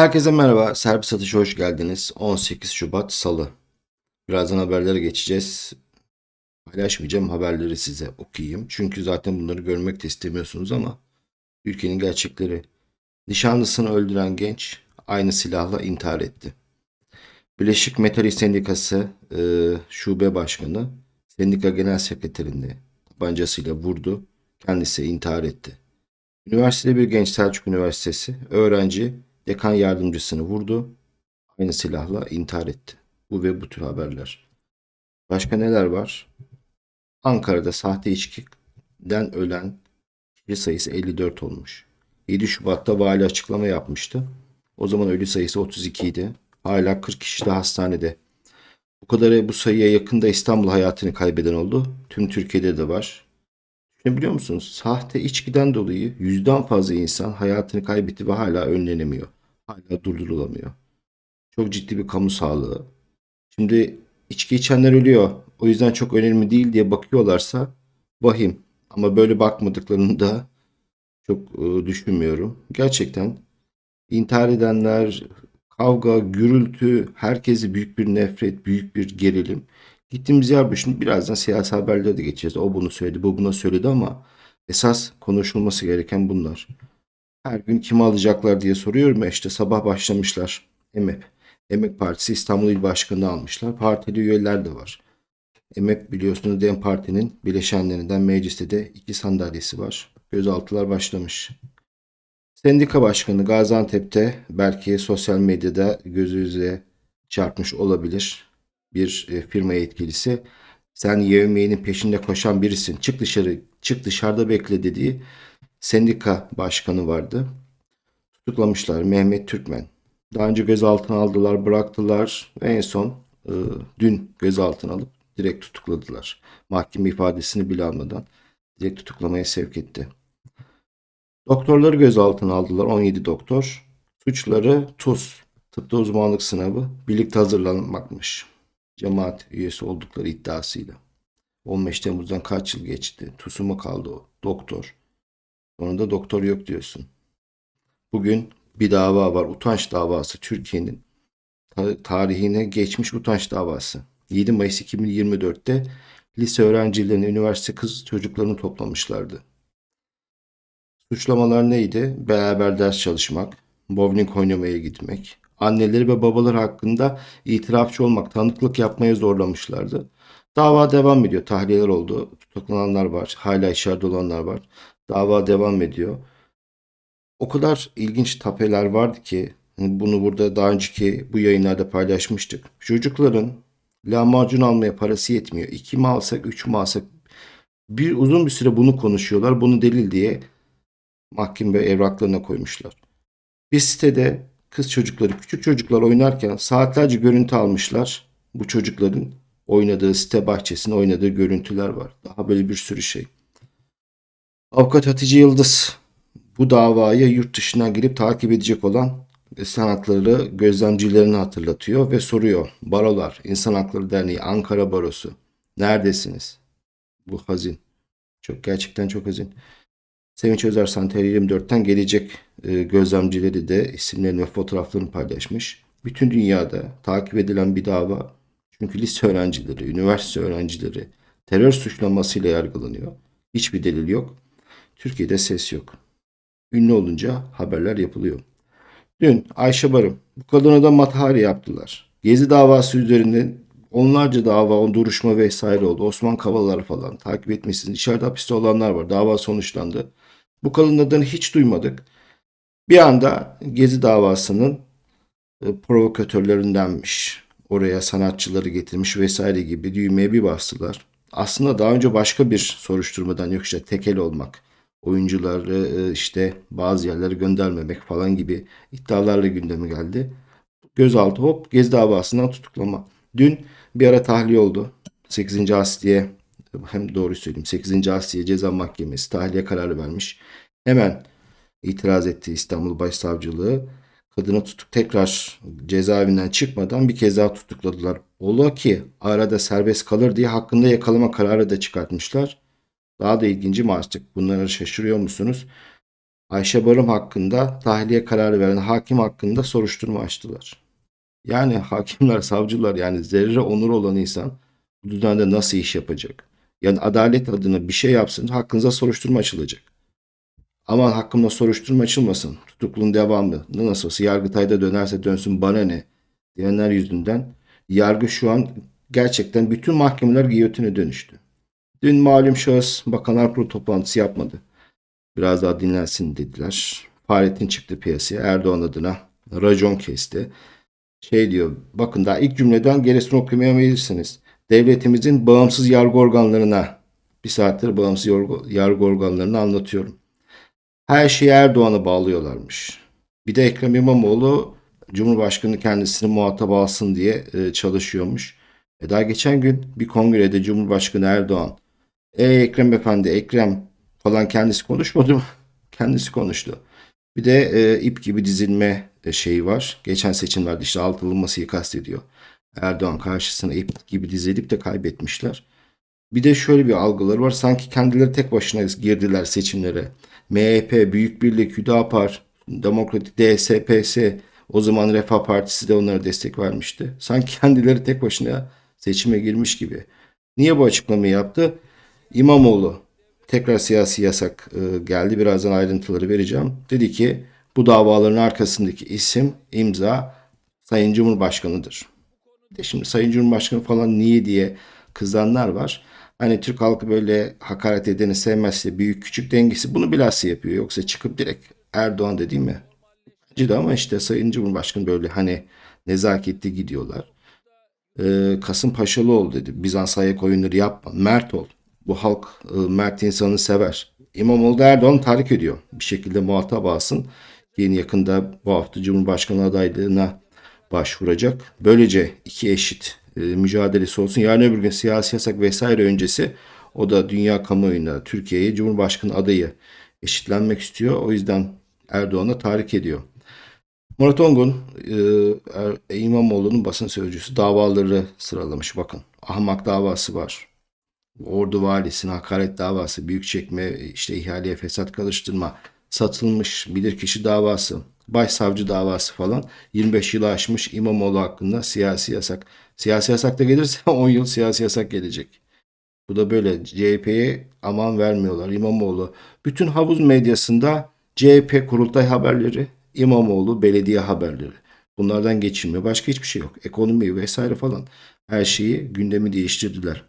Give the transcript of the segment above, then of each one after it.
Herkese merhaba. Servis Satış'a hoş geldiniz. 18 Şubat Salı. Birazdan haberlere geçeceğiz. Paylaşmayacağım haberleri size okuyayım. Çünkü zaten bunları görmek de istemiyorsunuz ama ülkenin gerçekleri. Nişanlısını öldüren genç aynı silahla intihar etti. Birleşik Metal Sendikası e, Şube Başkanı sendika genel sekreterini tabancasıyla vurdu. Kendisi intihar etti. Üniversitede bir genç Selçuk Üniversitesi öğrenci dekan yardımcısını vurdu. Aynı silahla intihar etti. Bu ve bu tür haberler. Başka neler var? Ankara'da sahte içkiden ölen kişi sayısı 54 olmuş. 7 Şubat'ta vali açıklama yapmıştı. O zaman ölü sayısı 32 idi. Hala 40 kişi de hastanede. Bu kadar bu sayıya yakında İstanbul hayatını kaybeden oldu. Tüm Türkiye'de de var. Düşünebiliyor musunuz? Sahte içkiden dolayı yüzden fazla insan hayatını kaybetti ve hala önlenemiyor. Hala durdurulamıyor. Çok ciddi bir kamu sağlığı. Şimdi içki içenler ölüyor. O yüzden çok önemli değil diye bakıyorlarsa vahim. Ama böyle bakmadıklarını da çok e, düşünmüyorum. Gerçekten intihar edenler, kavga, gürültü, herkesi büyük bir nefret, büyük bir gerilim. Gittiğimiz yer bu. Şimdi birazdan siyasi haberlere de geçeceğiz. O bunu söyledi, bu buna söyledi ama esas konuşulması gereken bunlar. Her gün kimi alacaklar diye soruyorum ya sabah başlamışlar. EMEP. Emek Partisi İstanbul İl Başkanı'nı almışlar. Partili üyeler de var. EMEP biliyorsunuz DEM Parti'nin bileşenlerinden mecliste de iki sandalyesi var. Gözaltılar başlamış. Sendika Başkanı Gaziantep'te belki sosyal medyada gözünüze çarpmış olabilir bir e, firma yetkilisi. Sen yevmiyenin peşinde koşan birisin. Çık dışarı, çık dışarıda bekle dediği sendika başkanı vardı. Tutuklamışlar Mehmet Türkmen. Daha önce gözaltına aldılar, bıraktılar ve en son e, dün gözaltına alıp direkt tutukladılar. Mahkeme ifadesini bile almadan direkt tutuklamaya sevk etti. Doktorları gözaltına aldılar 17 doktor. Suçları tuz, tıpta uzmanlık sınavı birlikte hazırlanmakmış. Cemaat üyesi oldukları iddiasıyla. 15 Temmuz'dan kaç yıl geçti? TUS'u mu kaldı o? Doktor. Sonra da doktor yok diyorsun. Bugün bir dava var. Utanç davası. Türkiye'nin ta- tarihine geçmiş utanç davası. 7 Mayıs 2024'te lise öğrencilerini, üniversite kız çocuklarını toplamışlardı. Suçlamalar neydi? Beraber ders çalışmak, bowling oynamaya gitmek, anneleri ve babaları hakkında itirafçı olmak, tanıklık yapmaya zorlamışlardı. Dava devam ediyor. Tahliyeler oldu. Tutuklananlar var. Hala içeride olanlar var. Dava devam ediyor. O kadar ilginç tapeler vardı ki bunu burada daha önceki bu yayınlarda paylaşmıştık. Çocukların lahmacun almaya parası yetmiyor. İki mi alsak, üç mü alsak? Bir uzun bir süre bunu konuşuyorlar. Bunu delil diye mahkeme evraklarına koymuşlar. Bir sitede kız çocukları, küçük çocuklar oynarken saatlerce görüntü almışlar. Bu çocukların oynadığı site bahçesinde oynadığı görüntüler var. Daha böyle bir sürü şey. Avukat Hatice Yıldız bu davayı yurt dışından girip takip edecek olan insan hakları gözlemcilerini hatırlatıyor ve soruyor. Barolar, İnsan Hakları Derneği, Ankara Barosu neredesiniz? Bu hazin. Çok gerçekten çok hazin. Sevinç Özarsan TR24'ten gelecek e, gözlemcileri de isimlerini ve fotoğraflarını paylaşmış. Bütün dünyada takip edilen bir dava. Çünkü lise öğrencileri, üniversite öğrencileri terör suçlamasıyla yargılanıyor. Hiçbir delil yok. Türkiye'de ses yok. Ünlü olunca haberler yapılıyor. Dün Ayşe Barım bu kadına da matahari yaptılar. Gezi davası üzerinde onlarca dava, duruşma vesaire oldu. Osman Kavala'lar falan takip etmişsiniz. İçeride hapiste olanlar var. Dava sonuçlandı. Bu kadının adını hiç duymadık. Bir anda Gezi davasının e, provokatörlerindenmiş. Oraya sanatçıları getirmiş vesaire gibi düğmeye bir bastılar. Aslında daha önce başka bir soruşturmadan yok işte tekel olmak, oyuncuları e, işte bazı yerlere göndermemek falan gibi iddialarla gündeme geldi. Gözaltı hop Gezi davasından tutuklama. Dün bir ara tahliye oldu. 8. Asliye hem doğru söyleyeyim 8. Asliye Ceza Mahkemesi tahliye kararı vermiş. Hemen itiraz etti İstanbul Başsavcılığı. Kadını tutuk tekrar cezaevinden çıkmadan bir kez daha tutukladılar. Ola ki arada serbest kalır diye hakkında yakalama kararı da çıkartmışlar. Daha da ilginci mi artık bunlara şaşırıyor musunuz? Ayşe Barım hakkında tahliye kararı veren hakim hakkında soruşturma açtılar. Yani hakimler, savcılar yani zerre onur olan insan bu düzende nasıl iş yapacak? Yani adalet adına bir şey yapsın hakkınıza soruşturma açılacak. Aman hakkımda soruşturma açılmasın. Tutukluluğun devamı. Ne nasıl olsa Yargıtay'da dönerse dönsün bana ne diyenler yüzünden yargı şu an gerçekten bütün mahkemeler giyotine dönüştü. Dün malum şahıs Bakanlar Kurulu toplantısı yapmadı. Biraz daha dinlensin dediler. Fahrettin çıktı piyasaya Erdoğan adına racon kesti. Şey diyor bakın daha ilk cümleden gerisini okuyamayabilirsiniz. Devletimizin bağımsız yargı organlarına bir saattir bağımsız yargı organlarını anlatıyorum. Her şeyi Erdoğan'a bağlıyorlarmış. Bir de Ekrem İmamoğlu Cumhurbaşkanı kendisini muhatap alsın diye e, çalışıyormuş. E daha geçen gün bir kongrede Cumhurbaşkanı Erdoğan Ey Ekrem Efendi, Ekrem falan kendisi konuşmadı mı? Kendisi konuştu. Bir de e, ip gibi dizilme e, şeyi var. Geçen seçimlerde işte altılanmasıyı kastediyor. Erdoğan karşısına ip gibi dizilip de kaybetmişler. Bir de şöyle bir algıları var. Sanki kendileri tek başına girdiler seçimlere. MHP, Büyük Birlik, Hüdapar, Demokratik, DSPS, o zaman Refah Partisi de onlara destek vermişti. Sanki kendileri tek başına seçime girmiş gibi. Niye bu açıklamayı yaptı? İmamoğlu tekrar siyasi yasak e, geldi. Birazdan ayrıntıları vereceğim. Dedi ki bu davaların arkasındaki isim, imza Sayın Cumhurbaşkanı'dır. De şimdi Sayın Cumhurbaşkanı falan niye diye kızanlar var. Hani Türk halkı böyle hakaret edeni sevmezse büyük küçük dengesi bunu bilhassa yapıyor. Yoksa çıkıp direkt Erdoğan dedi mi? Ciddi ama işte Sayın Cumhurbaşkanı böyle hani nezaketli gidiyorlar. Ee, Kasımpaşalı ol dedi. Bizans ayak oyunları yapma. Mert ol. Bu halk e, mert insanı sever. İmamoğlu da Erdoğan tahrik ediyor. Bir şekilde muhatap alsın. Yeni yakında bu hafta Cumhurbaşkanı adaylığına başvuracak. Böylece iki eşit e, mücadelesi olsun. Yarın öbür gün siyasi yasak vesaire öncesi o da dünya kamuoyunda Türkiye'ye Cumhurbaşkanı adayı eşitlenmek istiyor. O yüzden Erdoğan'a tahrik ediyor. Murat Ongun e, Er- İmamoğlu'nun basın sözcüsü davaları sıralamış. Bakın ahmak davası var. Ordu valisine hakaret davası, büyükçekme, işte ihaleye fesat karıştırma, satılmış bilirkişi davası, başsavcı davası falan 25 yılı aşmış İmamoğlu hakkında siyasi yasak. Siyasi yasak da gelirse 10 yıl siyasi yasak gelecek. Bu da böyle CHP'ye aman vermiyorlar. İmamoğlu bütün havuz medyasında CHP kurultay haberleri, İmamoğlu belediye haberleri. Bunlardan geçilmiyor. Başka hiçbir şey yok. Ekonomi vesaire falan her şeyi gündemi değiştirdiler.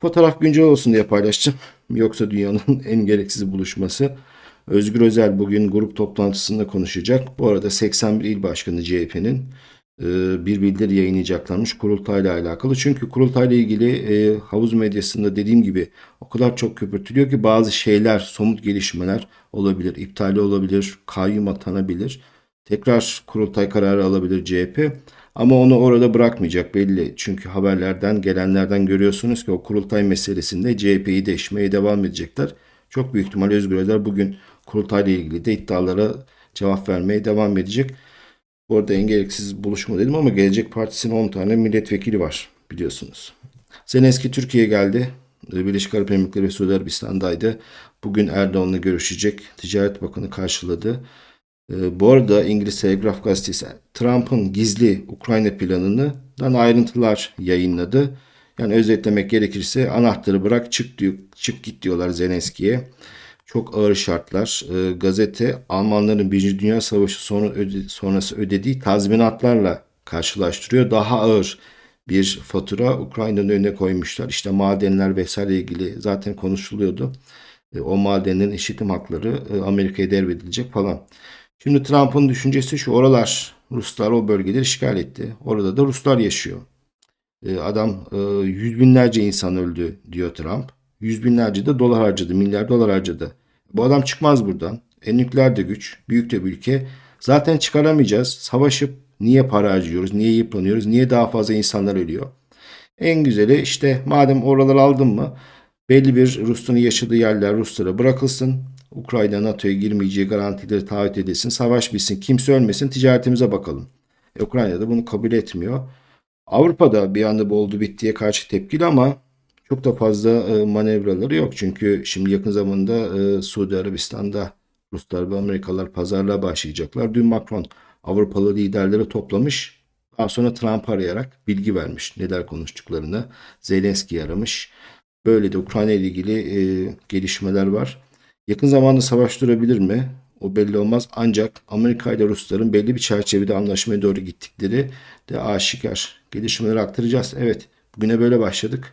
Fotoğraf güncel olsun diye paylaştım. Yoksa dünyanın en gereksiz buluşması. Özgür Özel bugün grup toplantısında konuşacak. Bu arada 81 il başkanı CHP'nin e, bir bildiri yayınlayacaklarmış kurultayla alakalı. Çünkü kurultayla ilgili e, havuz medyasında dediğim gibi o kadar çok köpürtülüyor ki bazı şeyler, somut gelişmeler olabilir. İptali olabilir, kayyum atanabilir. Tekrar kurultay kararı alabilir CHP. Ama onu orada bırakmayacak belli. Çünkü haberlerden gelenlerden görüyorsunuz ki o kurultay meselesinde CHP'yi deşmeye devam edecekler. Çok büyük ihtimal Özgür Özel bugün kurultayla ilgili de iddialara cevap vermeye devam edecek. Bu arada en gereksiz buluşma dedim ama Gelecek Partisi'nin 10 tane milletvekili var biliyorsunuz. Zelenski Türkiye'ye geldi. Birleşik Arap Emirlikleri ve Suudi Arabistan'daydı. Bugün Erdoğan'la görüşecek. Ticaret Bakanı karşıladı. Ee, bu arada İngiliz Telegraf Gazetesi Trump'ın gizli Ukrayna planından ayrıntılar yayınladı. Yani özetlemek gerekirse anahtarı bırak çık diyor, çık git diyorlar Zelenski'ye. Çok ağır şartlar. Ee, gazete Almanların Birinci Dünya Savaşı sonu öde- sonrası ödediği tazminatlarla karşılaştırıyor. Daha ağır bir fatura Ukrayna'nın önüne koymuşlar. İşte madenler vesaire ilgili zaten konuşuluyordu. E, O madenlerin işitim hakları e, Amerika'ya devredilecek falan. Şimdi Trump'ın düşüncesi şu oralar Ruslar o bölgeleri işgal etti. Orada da Ruslar yaşıyor. E, Adam e, yüz binlerce insan öldü diyor Trump. Yüz binlerce de dolar harcadı, milyar dolar harcadı. Bu adam çıkmaz buradan. E nükleer de güç, büyük de bir ülke. Zaten çıkaramayacağız. Savaşıp niye para harcıyoruz, niye yıpranıyoruz, niye daha fazla insanlar ölüyor? En güzeli işte madem oraları aldın mı belli bir Rusların yaşadığı yerler Ruslara bırakılsın. Ukrayna NATO'ya girmeyeceği garantileri taahhüt edilsin. Savaş bitsin. Kimse ölmesin. Ticaretimize bakalım. E, Ukrayna da bunu kabul etmiyor. Avrupa'da bir anda bu oldu bittiye karşı tepkili ama çok da fazla e, manevraları yok. Çünkü şimdi yakın zamanda e, Suudi Arabistan'da Ruslar ve Amerikalılar pazarlığa başlayacaklar. Dün Macron Avrupalı liderleri toplamış. Daha sonra Trump arayarak bilgi vermiş neler konuştuklarını. Zelenski'yi aramış. Böyle de Ukrayna ile ilgili e, gelişmeler var. Yakın zamanda savaş durabilir mi? O belli olmaz. Ancak Amerika ile Rusların belli bir çerçevede anlaşmaya doğru gittikleri de aşikar. Gelişmeleri aktaracağız. Evet, bugüne böyle başladık.